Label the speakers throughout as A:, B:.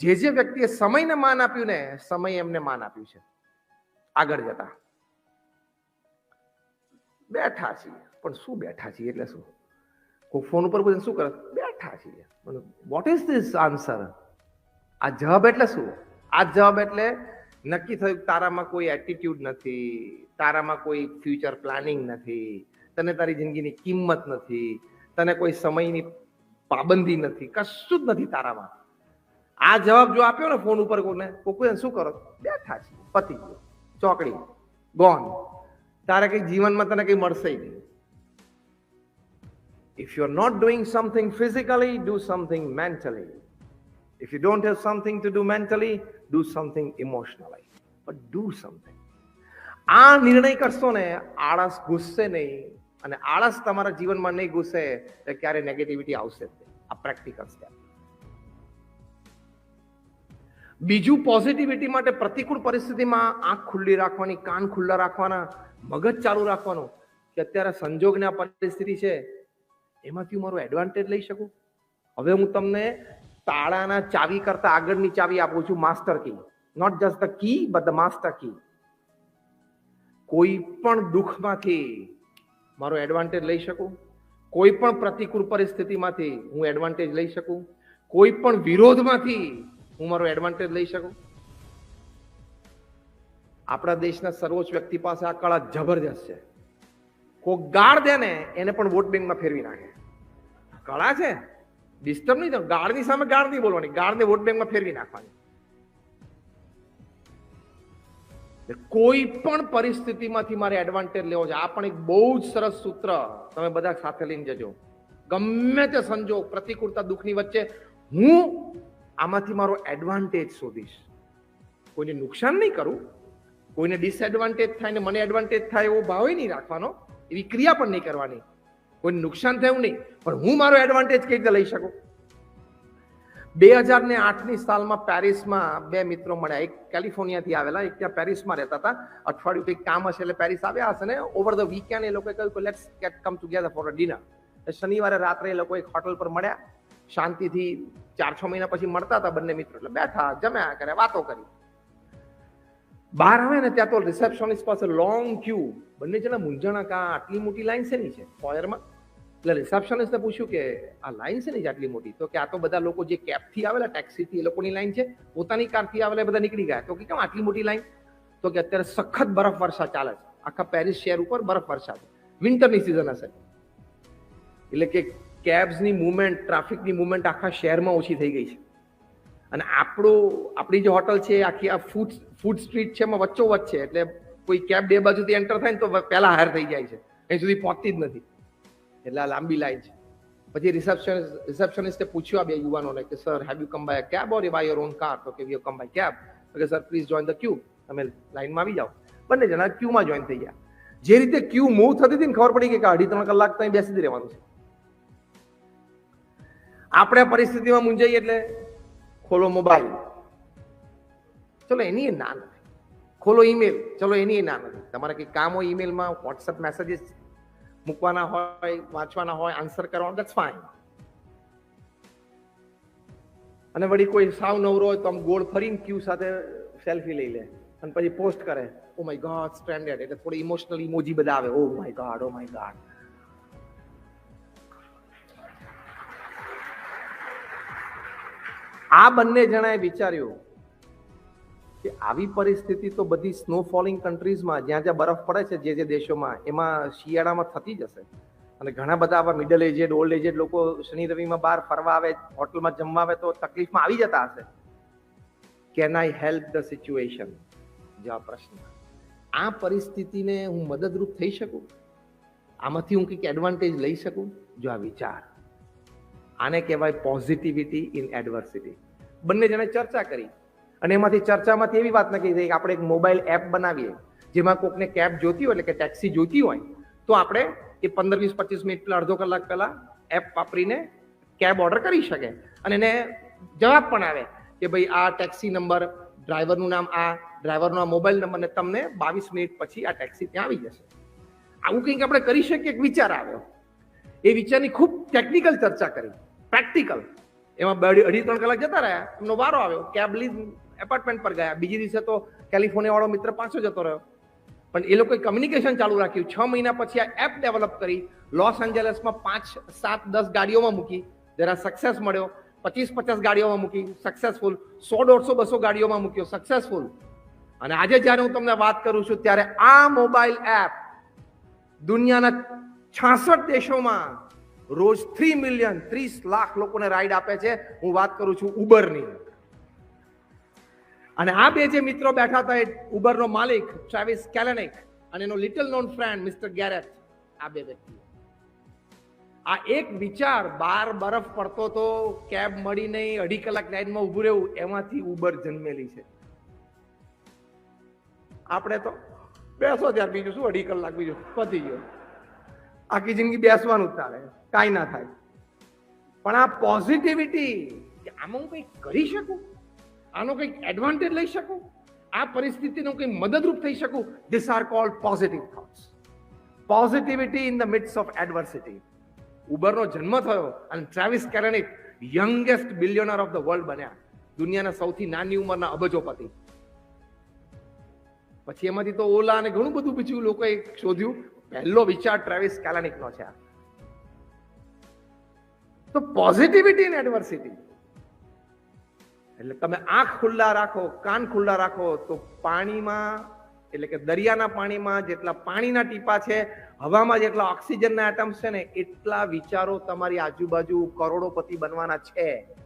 A: જે જે વ્યક્તિએ સમયને માન આપ્યું ને, સમય એમને માન આપ્યું છે. આગળ જતા. બેઠા છીએ. પણ શું બેઠા છીએ? એટલે શું? કોઈ ફોન ઉપર પૂછે શું કરે? બેઠા છીએ. વોટ ઇઝ ધીસ આન્સર આ જવાબ એટલે શું? આ જવાબ એટલે નક્કી થયું તારામાં કોઈ એટીટ્યુડ નથી, તારામાં કોઈ ફ્યુચર પ્લાનિંગ નથી, તને તારી જિંદગીની કિંમત નથી, તને કોઈ સમયની પાબંદી નથી, કશું જ નથી તારામાં. આ જવાબ જો આપ્યો ને ફોન ઉપર કોઈને કોઈ શું કરો બેઠા છીએ પતિ ચોકડી ગોન તારે કઈ જીવનમાં તને કઈ મળશે ય નહીં If you're not doing something physically, do something mentally. If you don't have something to do mentally, do something emotionally. But do something. આ નિર્ણય કરશો ને આળસ ઘૂસશે નહીં અને આળસ તમારા જીવનમાં નહીં ઘૂસે તો ક્યારે નેગેટિવિટી આવશે આ પ્રેક્ટિકલ સ્ટેપ બીજું પોઝિટિવિટી માટે પ્રતિકૂળ પરિસ્થિતિમાં આંખ ખુલ્લી રાખવાની, કાન ખુલ્લા રાખવાના, મગજ ચાલુ રાખવાનું, કે અત્યારે સંજોગને આ પરિસ્થિતિ છે એમાંથી હું મારું એડવાન્ટેજ લઈ શકું? હવે હું તમને તાળાના ચાવી કરતા આગળની ચાવી આપું છું master key not just the key but the master key કોઈ પણ દુઃખમાંથી મારો એડવાન્ટેજ લઈ શકું? કોઈ પણ પ્રતિકૂળ પરિસ્થિતિમાંથી હું એડવાન્ટેજ લઈ શકું? કોઈ પણ વિરોધમાંથી હું મારો એડવાન્ટેજ લઈ શકું? આપણા દેશના સર્વોચ્ચ વ્યક્તિ પાસે આ કળા જબરજસ્ત છે. કોક ગાળ દે ને, એને પણ વોટ બેંકમાં ફેરવી નાખે. કળા છે? ડિસ્ટર્બ નહીં થવાનું ગાળની સામે ગાળ નહીં બોલવાની. ગાળને વોટ બેંકમાં ફેરવી નાખવાની. કોઈ પણ પરિસ્થિતિમાંથી મારે એડવાન્ટેજ લેવો છે. આ પણ એક બહુ જ સરસ સૂત્ર તમે બધા સાથે લઈને જજો. ગમે તે સંજોગ, પ્રતિકૂળતા, દુઃખની વચ્ચે હું આમાંથી મારો એડવાન્ટેજ શોધીશ. કોઈને નુકસાન નહીં કરું, કોઈને ડિસએડવાન્ટેજ થાય ને મને એડવાન્ટેજ થાય એવો ભાવ નહીં રાખવાનો, એવી ક્રિયા પણ નહીં કરવાની. કોઈ નુકસાન થયું નહીં, પણ હું મારો એડવાન્ટેજ કઈ રીતે લઈ શકું? બે હજાર ને આઠની સાલમાં પેરિસમાં બે મિત્રો મળ્યા. એક કેલિફોર્નિયાથી આવેલા, એક ત્યાં પેરિસમાં રહેતા હતા. અઠવાડિયું કંઈક કામ હશે એટલે પેરિસ આવ્યા હશે ને ઓવર ધ વીકેન્ડ એ લોકોએ કહ્યું કે let's get come together for a dinner શનિવારે રાત્રે એ લોકો એક હોટલ પર મળ્યા. શાંતિથી ચાર છ મહિના પછી મળતા હતા બંને મિત્રો. એટલે બેઠા, જમ્યા કરે વાતો કરી. બહાર આવે ને ત્યાં તો રિસેપ્શનિસ્ટ પાસે લોંગ ક્યુ બંને જણા મૂંઝાણા કા આટલી મોટી લાઈન શેની છે? ફોયરમાં એટલે રિસેપ્શનિસ્ટને પૂછ્યું કે, આ લાઈન છે ને આટલી મોટી? તો કે, આ તો બધા લોકો જે કેબથી આવેલા ટેક્સીથી એ લોકોની લાઈન છે. પોતાની કારથી આવેલા, એ બધા નીકળી ગયા. તો કે, કેમ આટલી મોટી લાઈન તો કે, અત્યારે સખત બરફ વર્ષા ચાલે છે. આખા પેરિસ શહેર ઉપર બરફ વર્ષા છે. વિન્ટરની સિઝન હશે. એટલે કે કેબ્સની મુવમેન્ટ ટ્રાફિકની મુવમેન્ટ આખા શહેરમાં ઓછી થઈ ગઈ છે. અને આપણું, આપણી જે હોટલ છે, આખી આ ફૂડ ફૂડ સ્ટ્રીટ છે એમાં વચ્ચો વચ્ચે એટલે કોઈ કેબ બે બાજુથી એન્ટર થાય ને તો પહેલાં હાર થઈ જાય છે. અહીં સુધી પહોંચતી જ નથી. એટલે આ લાંબી લાઈન છે. પછી રિસેપ્શન રિસેપ્શનિસ્ટે પૂછ્યું આ બે યુવાનોને કે sir have you come by cab or by your own car તો કે વી કમ બાય કેબ તો કે sir please join the queue તમે લાઈનમાં આવી જાઓ. બંને જણા ક્યુમાં જોઈન થઈ ગયા. જે રીતે ક્યુ મૂવ થતી હતી ને ખબર પડી કે અઢી ત્રણ કલાક તો અહીં બેસી જ રહેવાનું છે. આપણે પરિસ્થિતિમાં મૂંઝાઈએ એટલે ખોલો મોબાઈલ ચલો, એની ના નથી. ખોલો ઈમેલ ચલો, એની ના નથી. તમારે કંઈ કામ હોય ઈમેલમાં વોટ્સઅપ મેસેજીસ મૂકવાના હોય, વાંચવાના હોય આન્સર કરવાનો દેટ્સ ફાઇન અને વળી કોઈ સાવ નવરો હોય તો આમ ગોળ ફરીને ક્યુ સાથે સેલ્ફી લઈ લે અને પછી પોસ્ટ કરે. ઓ માય ગોડ સ્ટ્રેન્ડેડ એટલે થોડી ઇમોશનલ ઇમોજી બધા આવે. Oh my God oh my God આ બંને જણાએ વિચાર્યું કે આવી પરિસ્થિતિ તો બધી સ્નો ફોલિંગ કન્ટ્રીઝમાં જ્યાં જ્યાં બરફ પડે છે જે જે દેશોમાં, એમાં શિયાળામાં થતી જ હશે. અને ઘણા બધા આવા મિડલ એજેડ ઓલ્ડ એજેડ લોકો શનિ રવિમાં બહાર ફરવા આવે, હોટલમાં જમવા આવે તો તકલીફમાં આવી જતા હશે. Can I help the situation જેવા પ્રશ્ન. આ પરિસ્થિતિને હું મદદરૂપ થઈ શકું? આમાંથી હું કંઈક એડવાન્ટેજ લઈ શકું? જો આ વિચાર. આને કહેવાય પોઝિટિવિટી ઇન એડવર્સિટી બંને જણે ચર્ચા કરી. અને એમાંથી ચર્ચામાંથી એવી વાત નક્કી થઈ કે આપણે એક મોબાઈલ એપ બનાવીએ, જેમાં કોકને કેબ જોતી હોય એટલે કે ટેક્સી જોઈતી હોય, તો આપણે એ પંદર વીસ પચીસ મિનિટ પહેલા અડધો કલાક પહેલાં એપ વાપરીને કેબ ઓર્ડર કરી શકે અને એને જવાબ પણ આવે કે ભાઈ આ ટેક્સી નંબર, ડ્રાઈવરનું નામ આ, ડ્રાઈવરનો આ મોબાઈલ નંબર ને તમને બાવીસ મિનિટ પછી આ ટેક્સી ત્યાં આવી જશે. આવું કંઈક આપણે કરી શકીએ એક વિચાર આવ્યો. એ વિચારની ખૂબ ટેકનિકલ ચર્ચા કરી, પ્રેક્ટિકલ. એમાં અઢી ત્રણ કલાક જતા રહ્યા. એમનો વારો આવ્યો કેબ લીધ એપાર્ટમેન્ટ પર ગયા. બીજી દિવસે તો કેલિફોર્નિયા વાળો મિત્ર પાછો જતો રહ્યો. પણ એ લોકોએ કમ્યુનિકેશન ચાલુ રાખ્યું. છ મહિના પછી આ એપ ડેવલપ કરી લોસ એન્જલસમાં પાંચ, સાત, દસ ગાડીઓમાં મૂકી. જરા સક્સેસ મળ્યો. પચીસ, પચાસ ગાડીઓમાં મૂકી. સક્સેસફુલ સો, દોઢસો, બસો ગાડીઓમાં મૂક્યો. સક્સેસફુલ અને આજે જ્યારે હું તમને વાત કરું છું, ત્યારે આ મોબાઈલ એપ દુનિયાના છાસઠ દેશોમાં રોજ થ્રી મિલિયન ત્રીસ લાખ લોકોને રાઈડ આપે છે. હું વાત કરું છું ઉબરની. અને આ બે જે મિત્રો બેઠા હતા એ ઉબરનો માલિક ટ્રાવિસ કેલેનિક અને એનો little known friend mister Garrett આ બે વ્યક્તિ આ એક વિચાર બાર બરફ પડતો તો કેબ મળી નહીં, અઢી કલાક લાઈનમાં ઊભું રહેવું, એમાંથી ઉબર જન્મેલી છે. આપણે તો બેસો ત્યાર બીજું શું, અઢી કલાક બીજું પતી ગયો. આખી જિંદગી બેસવાનું ચાલે કાંઈ ના થાય. પણ આ પોઝિટિવિટી કે આમાં હું કંઈક કરી શકું? આનો કંઈક એડવાન્ટેજ લઈ શકું? આ પરિસ્થિતિનો કંઈ મદદરૂપ થઈ શકું? This are called positive thoughts positivity in the midst of adversity ઉબરનો જન્મ થયો અને Travis Kalanick youngest billionaire of the world બન્યા. દુનિયાના સૌથી નાની ઉંમરના અબજોપતિ. પછી એમાંથી તો ઓલા અને ઘણું બધું બીજું લોકોએ શોધ્યું. પહેલો વિચાર ટ્રાવિસ કેલેનિકનો છે આ. તો પોઝિટિવિટી ઇન એડવર્સિટી એટલે તમે આંખ ખુલ્લા રાખો, કાન ખુલ્લા રાખો, તો પાણીમાં, એટલે કે દરિયાના પાણીમાં જેટલા પાણીના ટીપા છે, હવામાં જેટલા ઓક્સિજનના એટમ્સ છે ને, એટલા વિચારો તમારી આજુબાજુ કરોડોપતિ બનવાના છે.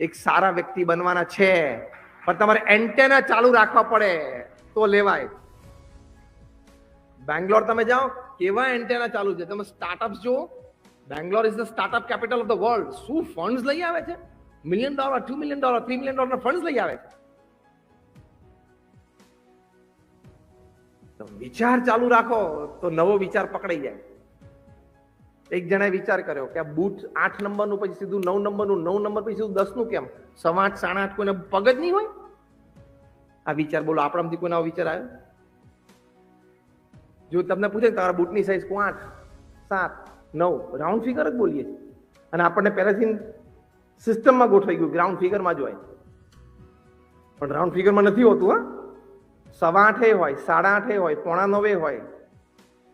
A: એક સારા વ્યક્તિ બનવાના છે. પણ તમારે એન્ટેના ચાલુ રાખવા પડે. તો લેવાય. બેંગ્લોર તમે જાઓ, કેવા એન્ટેના ચાલુ છે? તમે સ્ટાર્ટઅપ્સ જુઓ Bangalore is the startup capital of the world શું ફંડ્સ લઈ આવે છે? Million dollar two million dollar three million dollar funds લઈ આવે છે? વિચાર ચાલુ રાખો, તો નવો વિચાર પકડાઈ જાય. એક જણાએ વિચાર કર્યો કે આ બૂટ આઠ નંબરનું પછી સીધું નવ નંબરનું, નવ નંબર પછી સીધું દસનું કેમ? સવા આઠ, સાડા આઠ કોઈને પગ જ નહીં હોય? આ વિચાર બોલો, આપણામાંથી કોઈને આવો વિચાર આવ્યો? જો તમને પૂછે તમારા બૂટની સાઈઝ કો આઠ, સાત? નવ રાઉન્ડ ફિગર જ બોલીએ છીએ. અને આપણને પહેલાથી સિસ્ટમમાં ગોઠવાઈ ગયું ગ્રાઉન્ડ ફિગરમાં જ હોય. પણ રાઉન્ડ ફિગરમાં નથી હોતું, હા. સવા આઠે હોય સાડા આઠે હોય પોણા નવે હોય.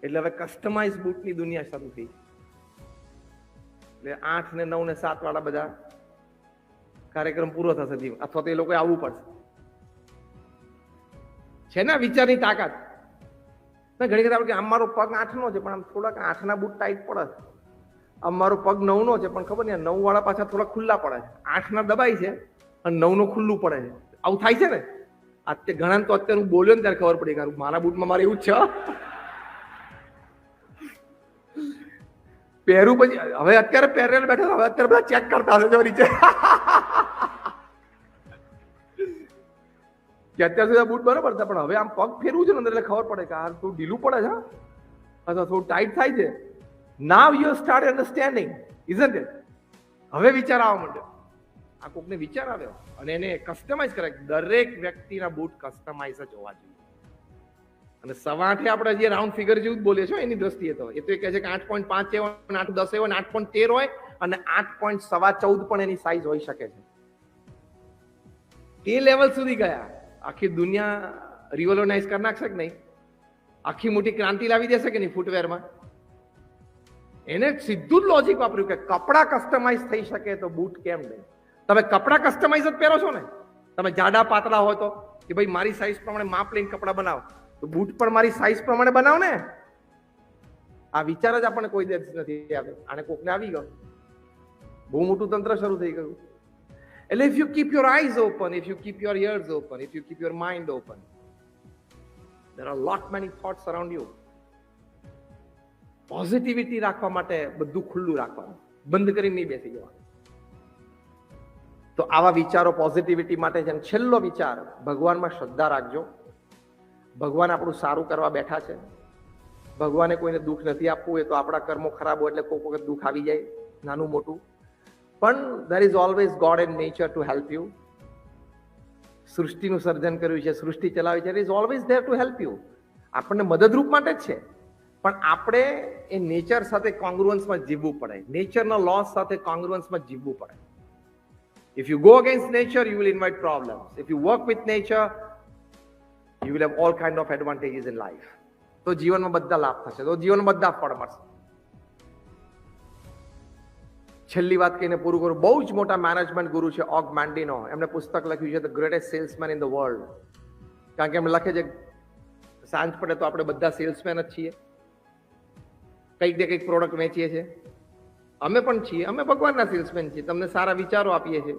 A: એટલે હવે કસ્ટમાઇઝ બૂટની દુનિયા શરૂ થઈ. એટલે આઠ ને નવ ને સાત વાળા બધા કાર્યક્રમ પૂરો થશે ધીમે. અથવા તો એ લોકોએ આવવું પડશે. છે ને વિચારની તાકાત? ઘણી વખત આપણે આમ મારો પગ આઠનો છે, પણ આમ થોડાક આઠના બૂટ ટાઈટ પડે છે. આમ મારો પગ નવનો છે, પણ ખબર નહીં નવ વાળા પાછા થોડા ખુલ્લા પડે છે. આઠના દબાઈ છે, અને નવનો ખુલ્લું પડે છે. આવું થાય છે ને? અત્યારે ઘણા તો અત્યારે હું બોલ્યો ને ત્યારે ખબર પડી કે મારા બૂટમાં મારે એવું જ છે પહેરું પછી, હવે અત્યારે પહેરેલ બેઠા હવે અત્યારે બધા ચેક કરતા હશે જો નીચે. કે અત્યાર સુધી બૂટ બરાબર છે, પણ હવે આમ પગ ફેરવું છે ને એટલે ખબર પડે કે આ થોડું ઢીલું પડે છે અથવા થોડું ટાઈટ થાય છે. Now you start understanding isn't it હવે વિચાર આવવા માંડ્યો. આ કોકને વિચાર આવ્યો અને એને કસ્ટમાઇઝ કરે દરેક વ્યક્તિના બૂટ કસ્ટમાઇઝ જ હોવા જોઈએ. અને સવા આપણે જે રાઉન્ડ ફિગર જેવું જ બોલીએ છીએ એની દ્રષ્ટિએ તો એ તો કહે છે કે આઠ પોઈન્ટ પાંચ હોય આઠ દસ હોય આઠ પોઈન્ટ તેર હોય અને આઠ પોઈન્ટ સવા ચૌદ પણ એની સાઇઝ હોઈ શકે છે. તે લેવલ સુધી ગયા. આખી દુનિયા રિવોલોનાઇઝ કરી નાખશે કે નહીં? આખી મોટી ક્રાંતિ લાવી દેશે કે નહીં ફૂટવેરમાં? એને સીધું જ લોજિક વાપર્યું કે કપડાં કસ્ટમાઇઝ થઈ શકે તો બૂટ કેમ નહીં? તમે કપડાં કસ્ટમાઇઝ જ પહેરો છો ને? તમે જાડા પાતળા હોય તો? કે ભાઈ, મારી સાઈઝ પ્રમાણે માપ લઈને કપડાં બનાવો. તો બૂટ પણ મારી સાઈઝ પ્રમાણે બનાવો ને? આ વિચાર જ આપણને કોઈ દિવસ નથી. આવ્યો આને કોકને આવી ગયો. બહુ મોટું તંત્ર શરૂ થઈ ગયું. એટલે if you keep eyes eyes open you you your ears open, open you you your mind mind open there are lot many thoughts around you positivity રાખવા માટે બધું ખુલ્લું રાખવાનું. બંધ કરીને નહીં બેસી જવાનું. તો આવા વિચારો પોઝિટિવિટી માટે છે છેલ્લો વિચાર ભગવાનમાં શ્રદ્ધા રાખજો. ભગવાન આપણું સારું કરવા બેઠા છે. ભગવાને કોઈને દુઃખ નથી આપવું એ તો આપણા કર્મો ખરાબ હોય એટલે કોઈક વખત દુઃખ આવી જાય નાનું મોટું. પણ there is always God and nature to help you સૃષ્ટિનું સર્જન કર્યું છે, સૃષ્ટિ ચલાવી છે is always there to help you આપણને મદદરૂપ માટે જ છે. પણ આપણે એ નેચર સાથે કોંગ્રુઅન્સમાં જીવવું પડે. નેચરના લોસ સાથે કોંગ્રુઅન્સમાં જીવવું પડે. If you go against nature you will invite problems. If you work with nature you will have all kind of advantages in life તો જીવનમાં બધા લાભ થશે. તો જીવનમાં બધા ફળ મળશે. છેલ્લી વાત કહીને પૂરું કરું. બહુ જ મોટા મેનેજમેન્ટ ગુરુ છે ઓગ માંડીનો. એમણે પુસ્તક લખ્યું છે the greatest salesman in the world કારણ કે એમણે લખે છે, સાંજ પડે તો આપણે બધા સેલ્સમેન જ છીએ. કંઈક ને કંઈક પ્રોડક્ટ વેચીએ છીએ. અમે પણ છીએ. અમે ભગવાનના સેલ્સમેન છીએ. તમને સારા વિચારો આપીએ છીએ.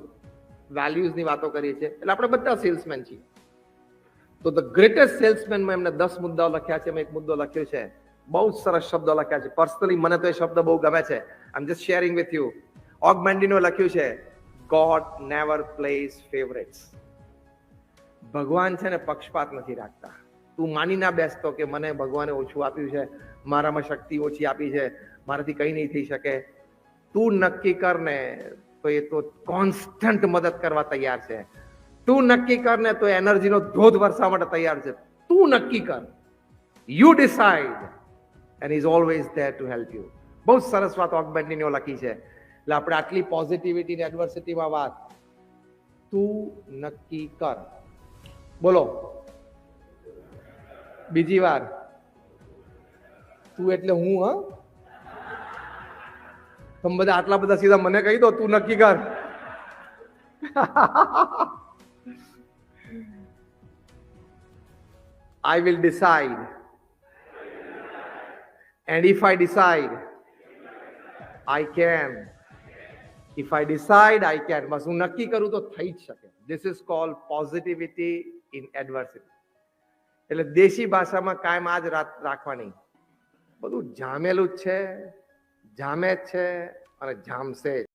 A: વેલ્યુઝની વાતો કરીએ છીએ. એટલે આપણે બધા સેલ્સમેન છીએ. તો ધ ગ્રેટેસ્ટ સેલ્સમેનમાં એમને દસ મુદ્દાઓ લખ્યા છે. એમાં એક મુદ્દો લખ્યો છે. બહુ જ સરસ શબ્દો લખ્યા છે. પર્સનલી મને તો એ શબ્દ બહુ ગમે છે. I am just sharing with you Og Mandino લખ્યું છે ગોડ નેવર પ્લેસ ફેવરેટ્સ ભગવાન છે ને પક્ષપાત નથી રાખતા. તું માની ના બેસતો કે મને ભગવાને ઓછું આપ્યું છે, મારામાં શક્તિ ઓછી આપી છે, મારાથી કંઈ નહીં થઈ શકે. તું નક્કી કર ને તો એ તો કોન્સ્ટન્ટ મદદ કરવા તૈયાર છે. તું નક્કી કર ને તો એનર્જીનો ધોધ વરસવા માટે તૈયાર છે. તું નક્કી કર. You decide and is always there to help you બહુ સરસ વાત ઓગમેન્ટની લખી છે. એટલે આપણે આટલી પોઝિટિવિટી ને એડવર્સિટીમાં વાત તું નક્કી કર. બોલો. બીજી વાર. તું એટલે હું, હા? તમે બધા આટલા બધા સીધા મને કહી દો, તું નક્કી કર. I will decide. And if I decide, I can. If I decide, I can. બસ હું નક્કી કરું તો થઈ જ શકે this is call positivity in adversity એટલે દેશી ભાષામાં કાયમ આ જ રાખવાની બધું જામેલું જ છે જામે જ છે અને જામશે